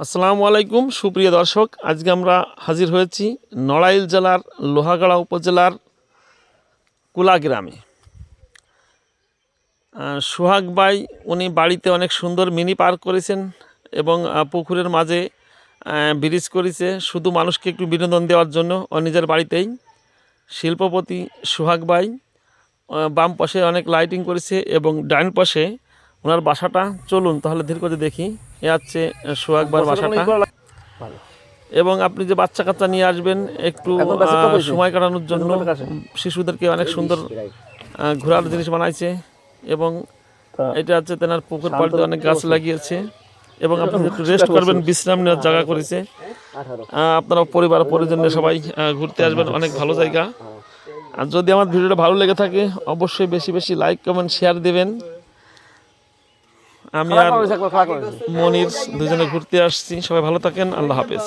আসসালামু আলাইকুম, সুপ্রিয় দর্শক। আজকে আমরা হাজির হয়েছি নড়াইল জেলার লোহাগাড়া উপজেলার কুলা গ্রামে সোহাগ ভাই, উনি বাড়িতে অনেক সুন্দর মিনি পার্ক করেছেন এবং পুকুরের মাঝে ব্রিজ করেছে। শুধু মানুষকে একটু বিনোদন দেওয়ার জন্য ও নিজের বাড়িতেই। শিল্পপতি সোহাগ ভাই বাম পাশে অনেক লাইটিং করেছে এবং ডান পাশে ওনার বাসাটা চলুন তাহলে ধীরে করে দেখি। এ হচ্ছে আহ, সোহাগ ভাইয়ের বাসাটা। এবং আপনি যে বাচ্চা কাচ্চা নিয়ে আসবেন একটু সময় কাটানোর জন্য শিশুদেরকে অনেক সুন্দর আহ, ঘোরার জিনিস বানাইছে। এবং এটা হচ্ছে তেনার পুকুর পাড়তে অনেক গাছ লাগিয়েছে। এবং আপনি একটু রেস্ট করবেন বিশ্রাম নেওয়ার জায়গা করেছে। আহ, আপনারা পরিবার পরিজন নিয়ে সবাই আহ, ঘুরতে আসবেন অনেক ভালো জায়গা। আর যদি আমার ভিডিওটা ভালো লেগে থাকে অবশ্যই বেশি বেশি লাইক কমেন্ট শেয়ার দেবেন। আমি আর মনির দুজনে ঘুরতে আসছি। সবাই ভালো থাকেন। আল্লাহ হাফেজ।